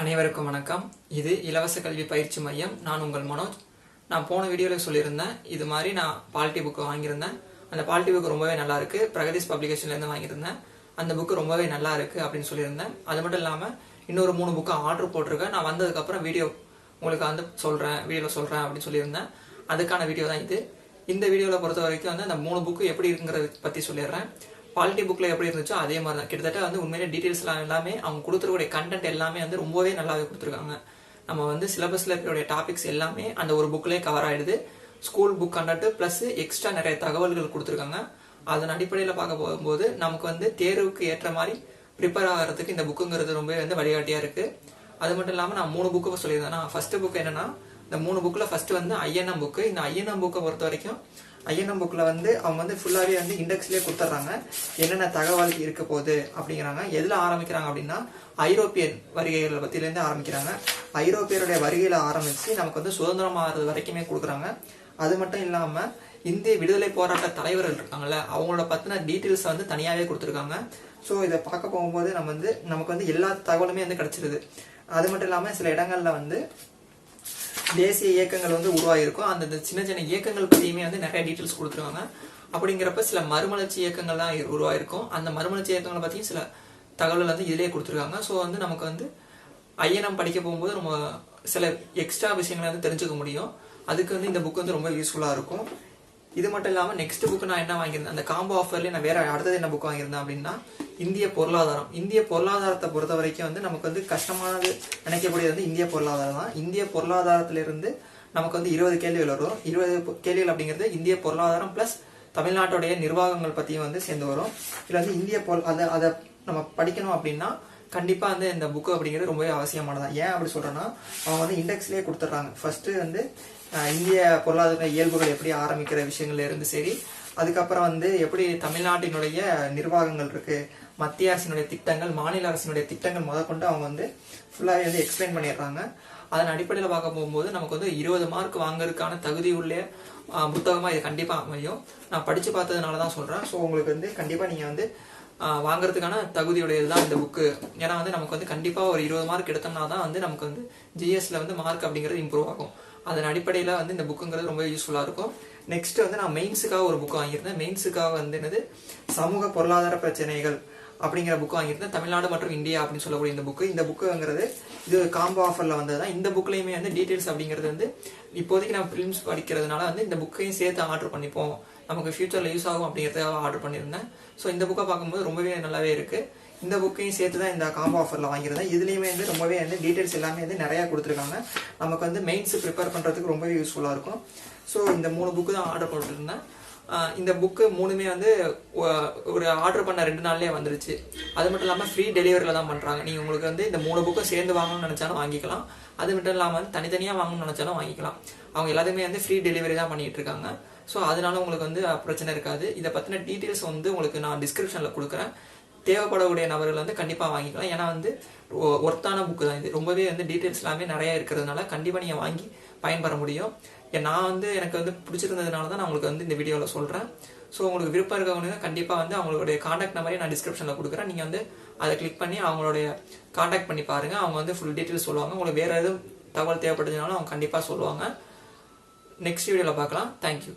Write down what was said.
அனைவருக்கும் வணக்கம். இது இலவச கல்வி பயிற்சி மையம். நான் உங்கள் மனோஜ். நான் போன வீடியோவில் சொல்லியிருந்தேன் இது மாதிரி நான் பாலிட்டி புக்கு வாங்கியிருந்தேன். அந்த பாலிட்டி புக்கு ரொம்பவே நல்லா இருக்கு. பிரகதீஷ் பப்ளிகேஷன்லேருந்து வாங்கியிருந்தேன். அந்த புக்கு ரொம்பவே நல்லா இருக்கு அப்படின்னு சொல்லியிருந்தேன். அது மட்டும் இல்லாமல் இன்னொரு மூணு புக்கு ஆர்டர் போட்டிருக்கேன். நான் வந்ததுக்கப்புறம் வீடியோ உங்களுக்கு வந்து சொல்கிறேன் வீடியோவில் சொல்கிறேன் அப்படின்னு சொல்லியிருந்தேன். அதுக்கான வீடியோ தான் இது. இந்த வீடியோவில் பொறுத்த வரைக்கும் வந்து அந்த மூணு புக்கு எப்படி இருக்குங்கிறத பற்றி சொல்லிடுறேன். குவாலிட்டி புக்கில் எப்படி இருந்துச்சோ அதே மாதிரி தான் கிட்டத்தட்ட வந்து உண்மையிலே டீட்டெயில்ஸ்லாம் எல்லாமே அவங்க கொடுத்துருக்கூடிய கண்டென்ட் எல்லாமே வந்து ரொம்பவே நல்லாவே கொடுத்துருக்காங்க. நம்ம வந்து சிலபஸில் இருக்கக்கூடிய டாபிக்ஸ் எல்லாமே அந்த ஒரு புக்லேயே கவர் ஆயிடுது. School book conduct plus extra நிறைய தகவல்கள் கொடுத்துருக்காங்க. அதன் அடிப்படையில் பார்க்க போகும்போது நமக்கு வந்து தேர்வுக்கு ஏற்ற மாதிரி ப்ரிப்பேர் ஆகிறதுக்கு இந்த புக்குங்கிறது ரொம்பவே வந்து வழிகாட்டியாக இருக்குது அது மட்டும் இல்லாமல் நான் மூணு புக்கு சொல்லியிருந்தேன். நான் ஃபர்ஸ்ட் புக் என்னன்னா இந்த மூணு புக்கில் ஃபர்ஸ்ட் வந்து ஐஎன்எம் புக்கு இந்த ஐஎன்எம் புக்கை பொறுத்த வரைக்கும் ஐஎன்எம் புக்கில் வந்து அவங்க வந்து ஃபுல்லாகவே வந்து இண்டெக்ஸ்லேயே கொடுத்துட்றாங்க. என்னென்ன தகவல் இருக்க போகுது அப்படிங்கிறாங்க. எதில் ஆரம்பிக்கிறாங்க அப்படின்னா ஐரோப்பியன் வருகைகள் பற்றிலேருந்து ஆரம்பிக்கிறாங்க. ஐரோப்பியருடைய வருகையில் ஆரம்பித்து நமக்கு வந்து சுதந்திரமாகிறது வரைக்குமே கொடுக்குறாங்க. அது மட்டும் இல்லாமல் இந்திய விடுதலை போராட்ட தலைவர்கள் இருக்காங்கல்ல அவங்களோட பற்றின டீட்டெயில்ஸ் வந்து தனியாகவே கொடுத்துருக்காங்க. ஸோ இதை பார்க்க போகும்போது நம்ம வந்து நமக்கு வந்து எல்லா தகவலுமே வந்து கிடச்சிருது. அது மட்டும் இல்லாமல் சில இடங்களில் வந்து தேசிய இயக்கங்கள் வந்து உருவாகிருக்கும் அந்த சின்ன சின்ன இயக்கங்கள் பற்றியுமே வந்து நிறைய டீட்டெயில்ஸ் கொடுத்துருவாங்க. அப்படிங்கிறப்ப சில மறுமலர்ச்சி இயக்கங்கள் தான் உருவாயிருக்கும். அந்த மறுமலர்ச்சி இயக்கங்களை பற்றியும் சில தகவல்கள் வந்து இதிலே கொடுத்துருக்காங்க. ஸோ வந்து நமக்கு வந்து ஐயனம் படிக்க போகும்போது நம்ம சில எக்ஸ்ட்ரா விஷயங்களை வந்து தெரிஞ்சுக்க முடியும். அதுக்கு வந்து இந்த புக் வந்து ரொம்ப யூஸ்ஃபுல்லாக இருக்கும். இது மட்டும் இல்லாமல் நெக்ஸ்ட் புக்கு நான் என்ன வாங்கியிருந்தேன்? அந்த காம்போ ஆஃபர்லேயே நான் வேற அடுத்தது என்ன புக் வாங்கியிருந்தேன் அப்படின்னா இந்திய பொருளாதாரம். இந்திய பொருளாதாரத்தை பொறுத்த வரைக்கும் வந்து நமக்கு வந்து கஷ்டமானது நினைக்கக்கூடியது வந்து இந்திய பொருளாதாரம் தான். இந்திய பொருளாதாரத்திலிருந்து நமக்கு வந்து இருபது கேள்விகள் வரும். இருபது கேள்விகள் அப்படிங்கிறது இந்திய பொருளாதாரம் ப்ளஸ் தமிழ்நாட்டுடைய நிர்வாகங்கள் பற்றியும் வந்து சேர்ந்து வரும். இதில் வந்து இந்திய பொருள் அதை அதை நம்ம படிக்கணும் அப்படின்னா கண்டிப்பாக வந்து இந்த புக்கு அப்படிங்கிறது ரொம்பவே அவசியமானதான் ஏன் அப்படி சொல்கிறேன்னா அவங்க வந்து இண்டெக்ஸ்லேயே கொடுத்துட்றாங்க. ஃபஸ்ட்டு வந்து இந்திய பொருளாதார இயல்புகள் எப்படி ஆரம்பிக்கிற விஷயங்கள்ல இருந்து சரி அதுக்கப்புறம் வந்து எப்படி தமிழ்நாட்டினுடைய நிர்வாகங்கள் இருக்கு மத்திய அரசினுடைய திட்டங்கள் மாநில அரசினுடைய திட்டங்கள் முதற்கொண்டு அவங்க வந்து ஃபுல்லாகவே வந்து எக்ஸ்பிளைன் பண்ணிடுறாங்க. அதன் அடிப்படையில் பார்க்க போகும்போது நமக்கு வந்து இருபது மார்க் வாங்குறதுக்கான தகுதி உள்ள புத்தகமாக இது கண்டிப்பாக அமையும். நான் படித்து பார்த்ததுனால தான் சொல்கிறேன் ஸோ உங்களுக்கு வந்து கண்டிப்பாக நீங்கள் வந்து வாங்குறதுக்கான தகுதியுடையது தான் இந்த புக்கு ஏன்னா வந்து நமக்கு வந்து கண்டிப்பாக ஒரு இருபது மார்க் எடுத்தோம்னா தான் வந்து நமக்கு வந்து ஜிஎஸ்ல வந்து மார்க் அப்படிங்கிறது இம்ப்ரூவ் ஆகும். அதன் அடிப்படையில் வந்து இந்த புக்குங்கிறது ரொம்ப யூஸ்ஃபுல்லாக இருக்கும். நெக்ஸ்ட் வந்து நான் மெயின்ஸுக்காக ஒரு புக் வாங்கியிருந்தேன். மெயின்ஸுக்காக வந்து என்னது? சமூக பொருளாதார பிரச்சனைகள் அப்படிங்கிற புக் வாங்கியிருந்தேன். தமிழ்நாடு மற்றும் இந்தியா அப்படின்னு சொல்லக்கூடிய இந்த புக்கு இந்த புக்குங்கிறது இது காம்போ ஆஃபரில் வந்தது தான் இந்த புக்லேயுமே வந்து டீட்டெயில்ஸ் அப்படிங்கிறது வந்து இப்போதைக்கு நான் ஃபிலிம்ஸ் படிக்கிறதுனால வந்து இந்த புக்கையும் சேர்த்து ஆர்டர் பண்ணிப்போம். நமக்கு ஃபியூச்சரில் யூஸ் ஆகும் அப்படிங்கிறதுக்காக ஆர்டர் பண்ணியிருந்தேன். ஸோ இந்த புக்கை பார்க்கும்போது ரொம்பவே நல்லாவே இருக்குது இந்த புக்கையும் சேர்த்து தான் இந்த காம்போ ஆஃபரில் வாங்கியிருந்தேன். இதுலேயுமே வந்து ரொம்பவே வந்து டீட்டெயில்ஸ் எல்லாமே வந்து நிறையா கொடுத்துருக்காங்க. நமக்கு வந்து மெயின்ஸ் ப்ரிப்பேர் பண்ணுறதுக்கு ரொம்பவே யூஸ்ஃபுல்லாக இருக்கும். ஸோ இந்த மூணு புக்கு தான் ஆர்டர் போட்டுருந்தேன். இந்த புக்கு மூணுமே வந்து ஒரு ஆர்டர் பண்ண ரெண்டு நாள்லேயே வந்துருச்சு. அது மட்டும் இல்லாமல் ஃப்ரீ டெலிவரியில் தான் பண்ணுறாங்க நீங்கள் உங்களுக்கு வந்து இந்த மூணு புக்கும் சேர்ந்து வாங்கணும்னு நினச்சாலும் வாங்கிக்கலாம். அது மட்டும் இல்லாமல் வந்து தனித்தனியாக வாங்கணும்னு நினச்சாலும் வாங்கிக்கலாம். அவங்க எல்லாத்துக்குமே வந்து ஃப்ரீ டெலிவரி தான் பண்ணிட்டு இருக்காங்க. ஸோ அதனால உங்களுக்கு வந்து பிரச்சனை இருக்காது. இதை பற்றின டீட்டெயில்ஸ் வந்து உங்களுக்கு நான் டிஸ்கிரிப்ஷனில் கொடுக்குறேன். தேவைப்படக்கூடிய நபர்கள் வந்து கண்டிப்பாக வாங்கிக்கலாம். ஏன்னா வந்து ஒ- ஒர்த்தான புக்கு தான் இது. ரொம்பவே வந்து டீட்டெயில்ஸ் எல்லாமே நிறைய இருக்கிறதுனால கண்டிப்பாக நீங்கள் வாங்கி பயன்பெற முடியும். ஏன் நான் வந்து எனக்கு வந்து பிடிச்சிருந்ததுனால தான் நான் உங்களுக்கு வந்து இந்த வீடியோவில் சொல்கிறேன் ஸோ உங்களுக்கு விருப்பம் இருக்கவங்க கண்டிப்பாக வந்து அவங்களுடைய காண்டாக்ட் நம்பரையும் நான் டிஸ்கிரிப்ஷனில் கொடுக்குறேன். நீங்கள் வந்து அதை கிளிக் பண்ணி அவங்களுடைய காண்டாக்ட் பண்ணி பாருங்கள் அவங்க வந்து ஃபுல் டீட்டெயில்ஸ் சொல்லுவாங்க. உங்களுக்கு வேறு எதுவும் தகவல் தேவைப்பட்டதுனாலும் அவங்க கண்டிப்பாக சொல்லுவாங்க. நெக்ஸ்ட் வீடியோவில் பார்க்கலாம். தேங்க்யூ